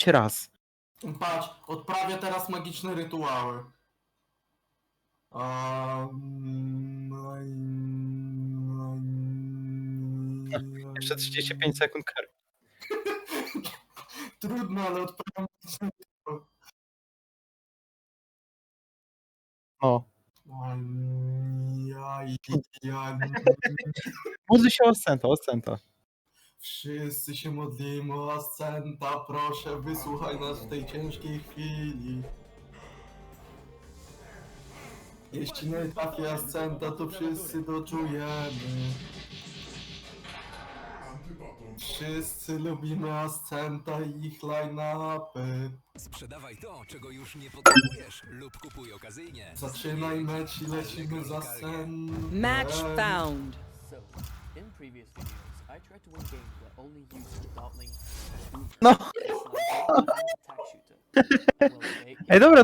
choć raz. Patrz, odprawię teraz magiczne rytuały. Um, Jeszcze 35 sekund kary. Trudno, ale odprawiam magiczne rytuały. No. Módl się o Ascenta, o Ascenta. Wszyscy się modlimy o Ascenta, proszę wysłuchaj nas w tej ciężkiej chwili. Jeśli nie trafi Ascenta, to wszyscy doczujemy. Wszyscy lubimy Ascenta i ich line-upy. Sprzedawaj to, czego już nie potrzebujesz lub kupuj okazyjnie. Zaczynaj mecz i lecimy za Ascentem. Match found. No. Ej, dobra,